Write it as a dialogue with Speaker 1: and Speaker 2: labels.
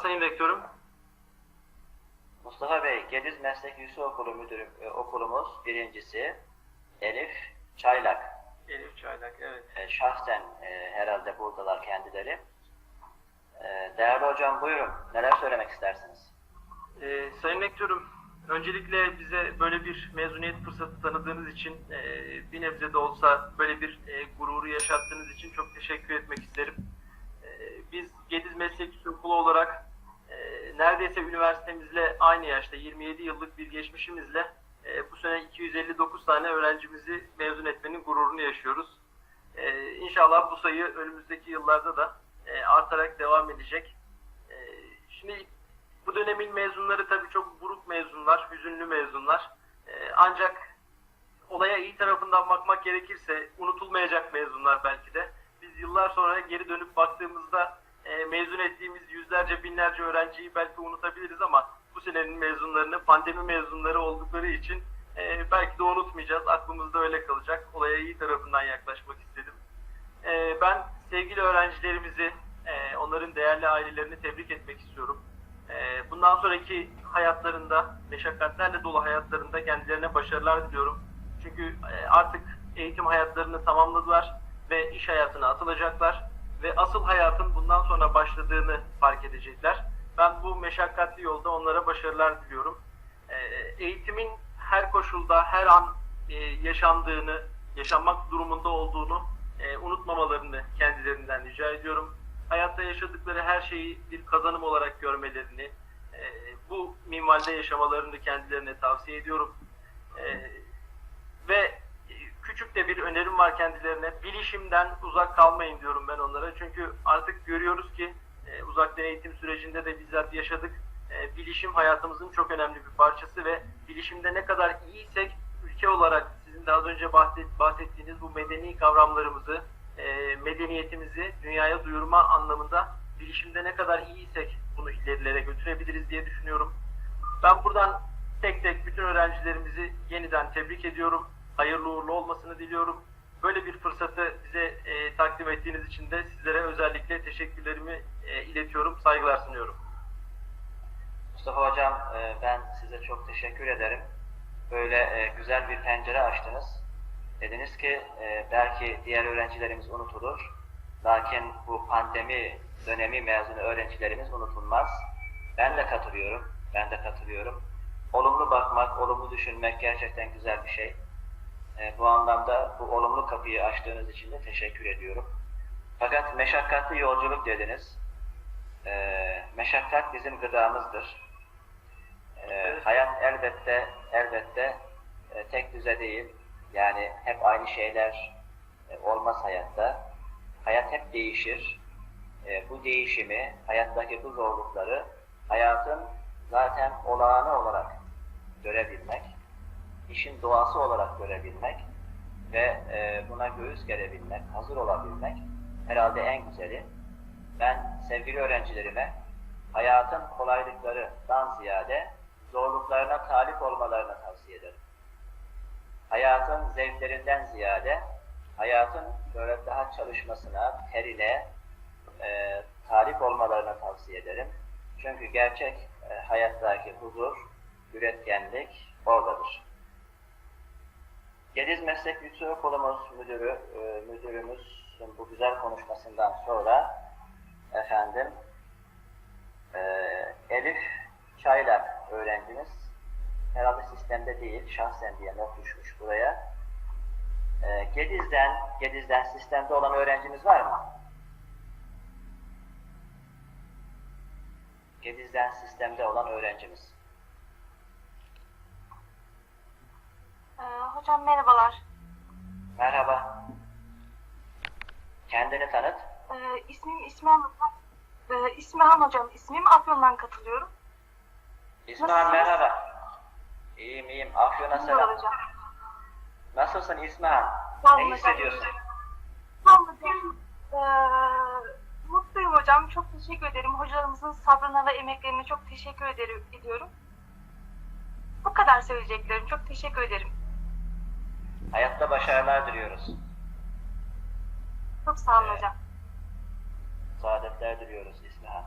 Speaker 1: rektörüm.
Speaker 2: Mustafa Bey, Gediz Meslek Yüksekokulu Müdürü e, okulumuz birincisi Elif Çaylak.
Speaker 1: Elif Çaylak, evet.
Speaker 2: E, şahsen e, herhalde buradalar kendileri. E, değerli hocam buyurun, neler söylemek istersiniz?
Speaker 1: Ee, Sayın Rektörüm, öncelikle bize böyle bir mezuniyet fırsatı tanıdığınız için, e, bir nebze de olsa böyle bir e, gururu yaşattığınız için çok teşekkür etmek isterim. E, biz Gediz Meslek Yüksekokulu olarak e, neredeyse üniversitemizle aynı yaşta 27 yıllık bir geçmişimizle e, bu sene 259 tane öğrencimizi mezun etmenin gururunu yaşıyoruz. E, inşallah bu sayı önümüzdeki yıllarda da e, artarak devam edecek. E, şimdi bu dönemin mezunları tabii çok buruk mezunlar, hüzünlü mezunlar. E, ancak olaya iyi tarafından bakmak gerekirse unutulmayacak mezunlar belki de. Biz yıllar sonra geri dönüp baktığımızda e, mezun ettiğimiz yüzlerce binlerce öğrenciyi belki unutabiliriz ama bu senenin mezunlarını pandemi mezunları oldukları için e, belki de unutmayacağız. Aklımızda öyle kalacak. Olaya iyi tarafından yaklaşmak istedim. E, ben sevgili öğrencilerimizi, onların değerli ailelerini tebrik etmek istiyorum. Bundan sonraki hayatlarında, meşakkatlerle dolu hayatlarında kendilerine başarılar diliyorum. Çünkü artık eğitim hayatlarını tamamladılar ve iş hayatına atılacaklar ve asıl hayatın bundan sonra başladığını fark edecekler. Ben bu meşakkatli yolda onlara başarılar diliyorum. E, eğitimin her koşulda, her an e, yaşandığını, yaşanmak durumunda olduğunu e, unutmamalarını kendilerinden rica ediyorum. Hayatta yaşadıkları her şeyi bir kazanım olarak görmelerini, e, bu minvalde yaşamalarını kendilerine tavsiye ediyorum. E, ve küçük de bir önerim var kendilerine. Bilişimden uzak kalmayın diyorum ben onlara. Çünkü artık görüyoruz ki e, uzaktan eğitim sürecinde de bizzat yaşadık. E, bilişim hayatımızın çok önemli bir parçası ve bilişimde ne kadar iyiysek ülke olarak sizin de az önce bahset, bahsettiğiniz bu medeni kavramlarımızı, e, medeniyetimizi dünyaya duyurma anlamında bilişimde ne kadar iyiysek bunu ilerilere götürebiliriz diye düşünüyorum. Ben buradan tek tek bütün öğrencilerimizi yeniden tebrik ediyorum. Hayırlı uğurlu olmasını diliyorum. Böyle bir fırsatı bize e, takdim ettiğiniz için de sizlere özellikle teşekkürlerimi e, iletiyorum, saygılar sunuyorum.
Speaker 2: Mustafa hocam, e, ben size çok teşekkür ederim. Böyle e, güzel bir pencere açtınız. Dediniz ki e, belki diğer öğrencilerimiz unutulur. Lakin bu pandemi dönemi mezunu öğrencilerimiz unutulmaz. Ben de katılıyorum. Ben de katılıyorum. Olumlu bakmak, olumlu düşünmek gerçekten güzel bir şey. E, bu anlamda bu olumlu kapıyı açtığınız için de teşekkür ediyorum. Fakat meşakkatli yolculuk dediniz. E, meşakkat bizim gıdamızdır. E, hayat elbette elbette e, tek düze değil. Yani hep aynı şeyler e, olmaz hayatta. Hayat hep değişir. E, bu değişimi, hayattaki bu zorlukları hayatın zaten olağanı olarak görebilmek, işin doğası olarak görebilmek ve e, buna göğüs gerebilmek, hazır olabilmek herhalde en güzeli. Ben sevgili öğrencilerime hayatın kolaylıklarından ziyade zorluklarına talip olmalarını tavsiye ederim. Hayatın zevklerinden ziyade hayatın böyle daha çalışmasına, terine e, talip olmalarını tavsiye ederim. Çünkü gerçek e, hayattaki huzur, üretkenlik oradadır. Gediz Meslek Yüksekokulumuz müdürü, e, bu güzel konuşmasından sonra efendim e, Elif Çaylak öğrencimiz herhalde sistemde değil, şahsen diye not düşmüş buraya. E, Gediz'den, Gediz'den sistemde olan öğrencimiz var mı? Gediz'den sistemde olan öğrencimiz.
Speaker 3: Ee, hocam merhabalar.
Speaker 2: Merhaba. Kendini tanıt.
Speaker 3: Ee, ismim İsmihan, ee, İsmihan hocam. İsmim Afyon'dan katılıyorum.
Speaker 2: İsmail
Speaker 3: Nasılsınız?
Speaker 2: merhaba. İyiyim iyiyim. Afyon'a
Speaker 3: Merhaba
Speaker 2: selam.
Speaker 3: hocam.
Speaker 2: Nasılsın İsmail?
Speaker 3: Sağ
Speaker 2: Ne
Speaker 3: hocam.
Speaker 2: hissediyorsun?
Speaker 3: Sağ olun hocam. Ee, mutluyum hocam. Çok teşekkür ederim. Hocalarımızın sabrına ve emeklerine çok teşekkür ederim, ediyorum. Bu kadar söyleyeceklerim. Çok teşekkür ederim.
Speaker 2: Hayatta başarılar diliyoruz.
Speaker 3: Çok sağ olun
Speaker 2: Evet.
Speaker 3: hocam.
Speaker 2: Saadetler diliyoruz
Speaker 3: ederim.